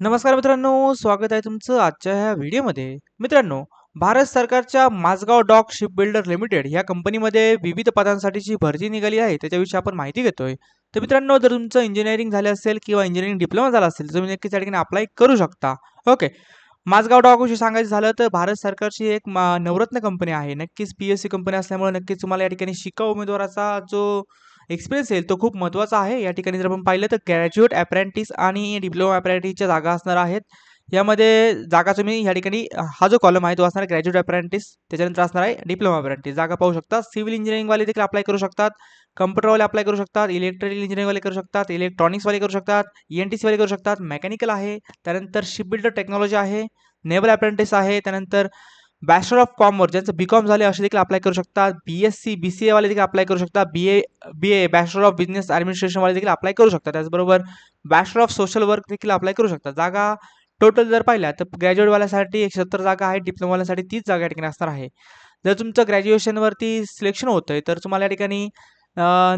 नमस्कार मित्रांनो स्वागत आहे तुमचं आजच्या ह्या व्हिडिओमध्ये. मित्रांनो भारत सरकारच्या Mazagon dock ship builder limited ह्या कंपनीमध्ये विविध पदांसाठीची भरती निघाली आहे त्याच्याविषयी आपण माहिती घेतोय. तर मित्रांनो जर तुमचं इंजिनिअरिंग झालं असेल किंवा इंजिनिअरिंग डिप्लोमा झाला असेल तर तुम्ही नक्कीच त्या ठिकाणी अप्लाय करू शकता. ओके माझगाव डॉकविषयी सांगायचं झालं तर भारत सरकारची एक मा- नवरत्न कंपनी आहे. नक्कीच पी एस सी कंपनी असल्यामुळे नक्कीच तुम्हाला या ठिकाणी शिका उमेदवाराचा जो एक्सपिरियन्स येईल तो खूप महत्त्वाचा आहे. या ठिकाणी जर आपण पाहिलं तर ग्रॅज्युएट अप्रेंटिस आणि डिप्लोमा अप्रेंटिसच्या जागा असणार आहेत. यामध्ये जागा तुम्ही या ठिकाणी हा जो कॉलम आहे तो असणार ग्रॅज्युएट अप्रेंटिस त्याच्यानंतर असणार आहे डिप्लोमा अप्रेंटिस जागा पाहू शकता. सिव्हिल इंजिनिअरिंगवाले देखील अप्लाय करू शकतात. कम्प्युटरवाले अप्लाय करू शकतात. इलेक्ट्रिकल इंजिनिअरिंगवाले करू शकतात. इलेक्ट्रॉनिक्सवाले करू शकतात. ई एन टी सीवाले करू शकतात. मेकॅनिकल आहे. त्यानंतर शिप बिल्डर टेक्नॉलॉजी आहे. नेव्हल अप्रेंटिस आहे. त्यानंतर बॅचलर ऑफ कॉमर्स ज्यांचं बी कॉम झाले असे देखील अप्लाय करू शकता B S C B C एवाले देखील अप्लाय करू शकता B A B A bachelor of business ॲडमिनिस्ट्रेशनवाले देखील अप्लाय करू शकता त्याचबरोबर बॅचलर ऑफ सोशल वर्क देखील अप्लाय करू शकता जागा टोटल जर पाहिल्या तर ग्रॅज्युएटवाल्यासाठी एकशे सत्तर जागा आहे. डिप्लोमावाल्यासाठी तीस जागा या ठिकाणी असणार आहे. जर तुमचं ग्रॅज्युएशनवरती सिलेक्शन होतं आहे तर तुम्हाला या ठिकाणी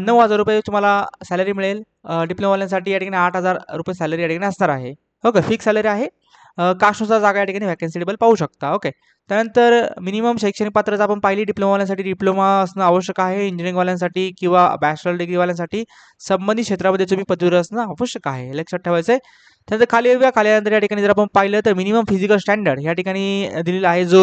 नऊ हजार रुपये तुम्हाला सॅलरी मिळेल. डिप्लोमावाल्यांसाठी या ठिकाणी आठ हजार रुपये सॅलरी या ठिकाणी असणार आहे. ओके फिक्स सॅलरी आहे. कास्टनुसार जागा या ठिकाणी व्हॅकन्सी टेबल पाहू शकता. ओके त्यानंतर मिनिमम शैक्षणिक पात्रता आपण पाहिली डिप्लोमावाल्यांसाठी डिप्लोमा असणं आवश्यक आहे इंजिनिअरिंगवाल्यांसाठी किंवा बॅचलर डिग्रीवाल्यांसाठी संबंधित क्षेत्रामध्ये तुम्ही पदवीधर असणं आवश्यक आहे. लक्षात ठेवायचं आहे त्यानंतर खाली येऊया. खाली आल्यानंतर या ठिकाणी जर आपण पाहिलं तर मिनिमम फिजिकल स्टँडर्ड या ठिकाणी दिलेला आहे जो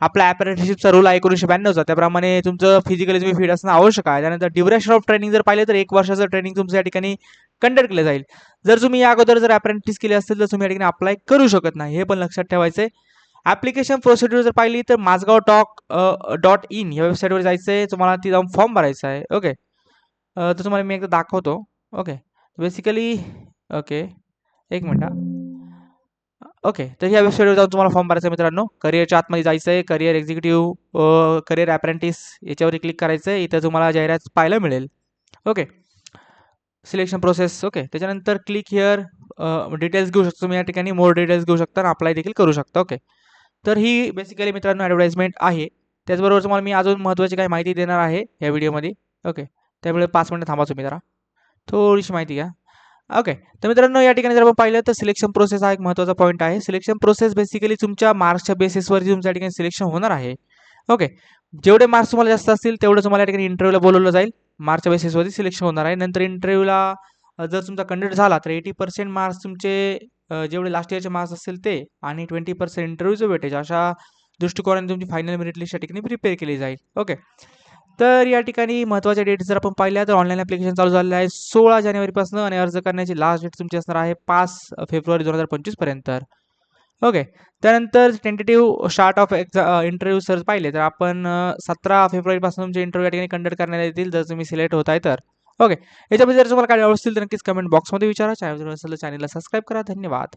आपला अप्रेंटिसशिपचा रूल आहे एकोणीसशे ब्याण्णवचा त्याप्रमाणे तुमचं फिजिकली तुम्ही फिट असणं आवश्यक आहे. त्यानंतर ड्युरेशन ऑफ ट्रेनिंग जर पाहिलं तर एक वर्षाचं ट्रेनिंग तुमचं या ठिकाणी कंडक्ट केलं जाईल. जर तुम्ही या अगोदर जर अप्रेंटिस केली असेल तर तुम्ही या ठिकाणी अप्लाय करू शकत नाही. हे पण लक्षात ठेवायचं आहे ॲप्लिकेशन प्रोसिड्यूर जर पाहिली तर माझगाव टॉक डॉट इन या वेबसाईटवर जायचं आहे तुम्हाला ती जाऊन फॉर्म भरायचा आहे. ओके तर तुम्हाला मी एकदा दाखवतो. ओके बेसिकली ओके एक मिनटं ओके तर ह्या वेबसाईटवर जाऊन तुम्हाला फॉर्म भरायचा आहे मित्रांनो. करिअरच्या आतमध्ये जायचं आहे करिअर एक्झिक्युटिव्ह करिअर अप्रेंटिस याच्यावर क्लिक करायचं आहे इथं तुम्हाला जाहिरात पाहायला मिळेल. ओके सिलेक्शन प्रोसेस ओके त्याच्यानंतर क्लिक हिअर डिटेल्स घेऊ शकतो तुम्ही या ठिकाणी. मोर डिटेल्स घेऊ शकता आणि अप्लाय देखील करू शकता ओके तर ही बेसिकली मित्रांनो ॲडव्हर्टाईजमेंट आहे. त्याचबरोबर तुम्हाला मी अजून महत्त्वाची काही माहिती देणार आहे या व्हिडिओमध्ये ओके त्यामुळे पाच मिनटं थांबा तुम्ही जरा. थोडीशी माहिती घ्या. ओके तर मित्रांनो या ठिकाणी जर आपण पाहिलं तर सिलेक्शन प्रोसेस हा एक महत्त्वाचा पॉईंट आहे. सिलेक्शन प्रोसेस बेसिकली तुमच्या मार्क्सच्या बेसिसवरती तुमच्या ठिकाणी सिलेक्शन होणार आहे. ओके जेवढे मार्क्स तुम्हाला जास्त असतील तेवढं तुम्हाला या ठिकाणी इंटरव्ह्यूला बोलवलं जाईल. मार्क्सच्या बेसिसवरती सिलेक्शन होणार आहे. नंतर इंटरव्ह्यूला जर तुमचा कंडक्ट झाला तर एटी पर्सेंट मार्क्स तुमचे जेवढे लास्ट इयरचे मार्क्स असतील ते आणि ट्वेंटी पर्सेंट इंटरव्ह्यूचं वेटेज अशा दृष्टिकोनाने तुमची फायनल मेरिट लिस्ट या ठिकाणी प्रिपेअर केली जाईल. ओके तर या ठिकाणी महत्त्वाच्या डेट जर आपण पाहिल्या तर ऑनलाईन ॲप्लिकेशन चालू झालेलं आहे सोळा जानेवारीपासून आणि अर्ज करण्याची लास्ट डेट तुमची असणार आहे पाच फेब्रुवारी दोन हजार पंचवीसपर्यंत ओके त्यानंतर tentative start of exam interview sir पाहिले तर आपण सतरा फेब्रुवारीपासून तुमचे इंटरव्ह्यू या ठिकाणी कंडक्ट करण्यात येतील जर तुम्ही सिलेक्ट होत आहे तर. ओके याच्यामध्ये जर तुम्हाला काय असतील तर नक्कीच कमेंट बॉक्समध्ये विचारा. चॅनल असेल तर चॅनलला सबस्क्राईब करा. धन्यवाद.